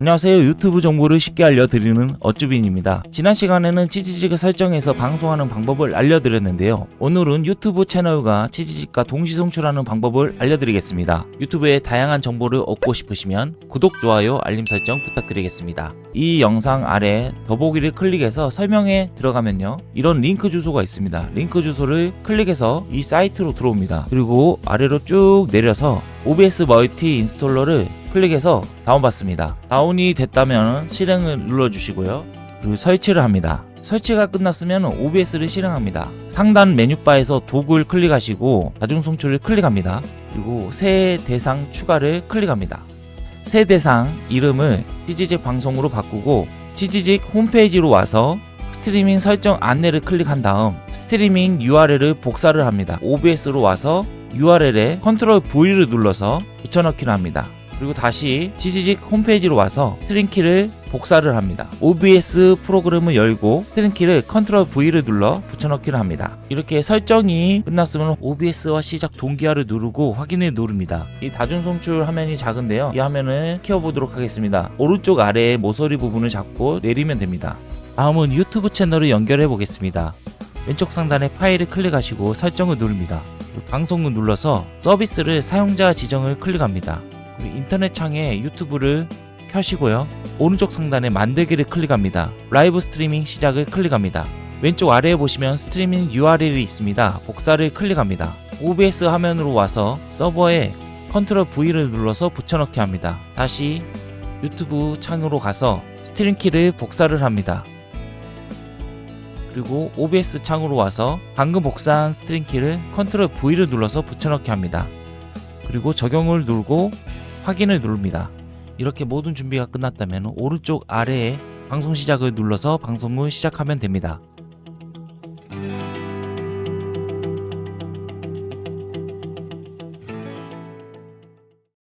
안녕하세요. 유튜브 정보를 쉽게 알려드리는 어쭈빈입니다. 지난 시간에는 치지직을 설정해서 방송하는 방법을 알려드렸는데요. 오늘은 유튜브 채널과 치지직과 동시 송출하는 방법을 알려드리겠습니다. 유튜브의 다양한 정보를 얻고 싶으시면 구독, 좋아요, 알림 설정 부탁드리겠습니다. 이 영상 아래 더보기를 클릭해서 설명에 들어가면요. 이런 링크 주소가 있습니다. 링크 주소를 클릭해서 이 사이트로 들어옵니다. 그리고 아래로 쭉 내려서 OBS 멀티 인스톨러를 클릭해서 다운받습니다. 다운이 됐다면 실행을 눌러주시고요. 그리고 설치를 합니다. 설치가 끝났으면 OBS를 실행합니다. 상단 메뉴바에서 도구를 클릭하시고 다중 송출을 클릭합니다. 그리고 새 대상 추가를 클릭합니다. 새 대상 이름을 치지직 방송으로 바꾸고 치지직 홈페이지로 와서 스트리밍 설정 안내를 클릭한 다음 스트리밍 URL을 복사를 합니다. OBS로 와서 URL에 컨트롤 V를 눌러서 붙여넣기를 합니다. 그리고 다시 치지직 홈페이지로 와서 스트링 키를 복사를 합니다. OBS 프로그램을 열고 스트링 키를 컨트롤 V를 눌러 붙여넣기를 합니다. 이렇게 설정이 끝났으면 OBS와 시작 동기화를 누르고 확인을 누릅니다. 이 다중 송출 화면이 작은데요. 이 화면을 키워보도록 하겠습니다. 오른쪽 아래에 모서리 부분을 잡고 내리면 됩니다. 다음은 유튜브 채널을 연결해 보겠습니다. 왼쪽 상단에 파일을 클릭하시고 설정을 누릅니다. 방송을 눌러서 서비스를 사용자 지정을 클릭합니다. 그리고 인터넷 창에 유튜브를 켜시고요. 오른쪽 상단에 만들기를 클릭합니다. 라이브 스트리밍 시작을 클릭합니다. 왼쪽 아래에 보시면 스트리밍 URL이 있습니다. 복사를 클릭합니다. OBS 화면으로 와서 서버에 컨트롤 V를 눌러서 붙여넣기 합니다. 다시 유튜브 창으로 가서 스트링 키를 복사를 합니다. 그리고 OBS 창으로 와서 방금 복사한 스트링 키를 컨트롤 V를 눌러서 붙여넣기 합니다. 그리고 적용을 누르고 확인을 누릅니다. 이렇게 모든 준비가 끝났다면 오른쪽 아래에 방송 시작을 눌러서 방송을 시작하면 됩니다.